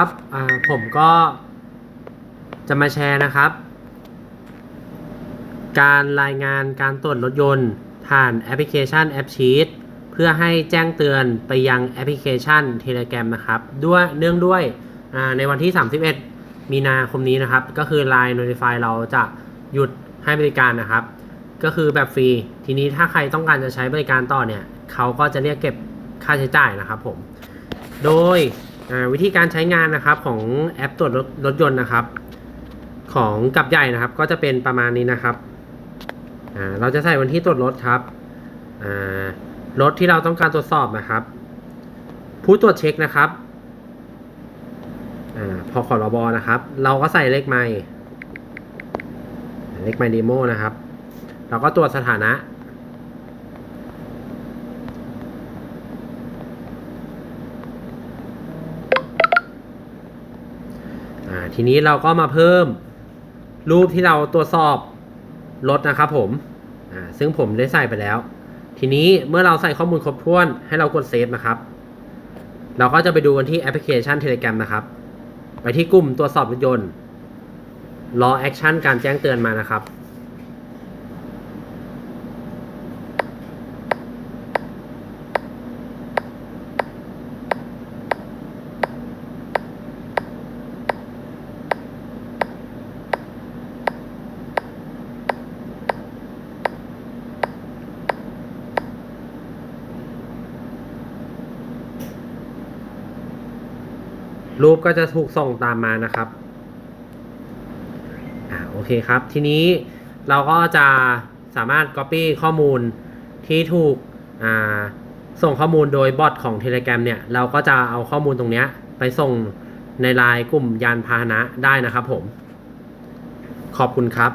ครับผมก็จะมาแชร์นะครับ การรายงานการตรวจรถยนต์ ผ่านแอปพลิเคชันแอปชีตเพื่อให้แจ้งเตือนไปยังแอปพลิเคชัน Telegram นะครับ ด้วยเนื่องด้วยในวันที่ 31 มีนาคมนี้นะครับ ก็คือ Line Notify เราจะหยุดให้บริการนะครับ ก็คือแบบฟรี ทีนี้ถ้าใครต้องการจะใช้บริการต่อเนี่ย เขาก็จะเรียกเก็บค่าใช้จ่ายนะครับผม โดย วิธีการใช้งานนะครับของแอปตรวจรถรถยนต์นะครับ ของกับใหญ่นะครับ ก็จะเป็นประมาณนี้นะครับเราจะใส่วันที่ตรวจรถครับรถที่เราต้องการตรวจสอบนะครับ ผู้ตรวจเช็คนะครับอพอขอรบอนะครับ เราก็ใส่เลขไมล์เลขไมล์เดโมนะครับ เราก็ตรวจสถานะ ทีนี้เราก็มาเพิ่มรูปที่เราตรวจสอบรถนะครับผมอ่าซึ่งผมได้ใส่ไปแล้ว ทีนี้เมื่อเราใส่ข้อมูลครบถ้วนให้เรากดเซฟนะครับ เราก็จะไปดูกันที่แอปพลิเคชัน Telegram นะครับ ไปที่กลุ่มตรวจสอบรถยนต์รอแอคชั่นการแจ้งเตือนมานะครับ รูปก็จะถูกส่งตามมานะครับอ่าโอเคครับ ทีนี้เราก็จะสามารถ Copy ข้อมูลที่ถูกอ่าส่งข้อมูลโดยบอทของ Telegram เนี่ย เราก็จะเอาข้อมูลตรงนี้ไปส่งในไลน์กลุ่มยานพาหนะได้นะครับผม ขอบคุณครับ